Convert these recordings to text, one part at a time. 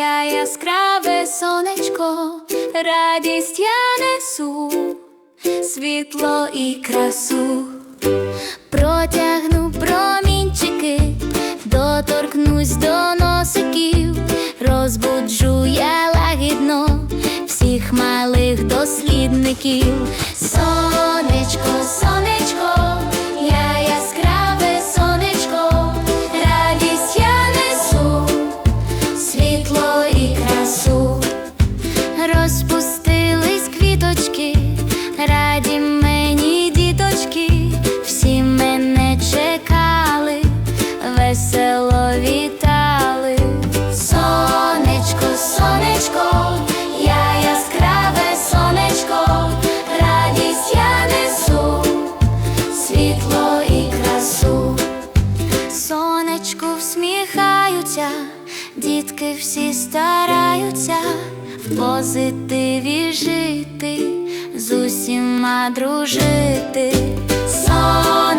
я яскраве сонечко, радість я несу, світло і красу, протягну промінчики, доторкнусь до носиків, розбуджу я лагідно всіх малих дослідників. Весело вітали. Сонечко, сонечко, я яскраве сонечко, радість я несу, світло і красу. Сонечку всміхаються, дітки всі стараються в позитиві жити, з усіма дружити. Сонечко,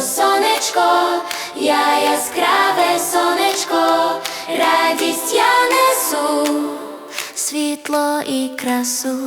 Сонечко, я яскраве сонечко, радість я несу, світло і красу.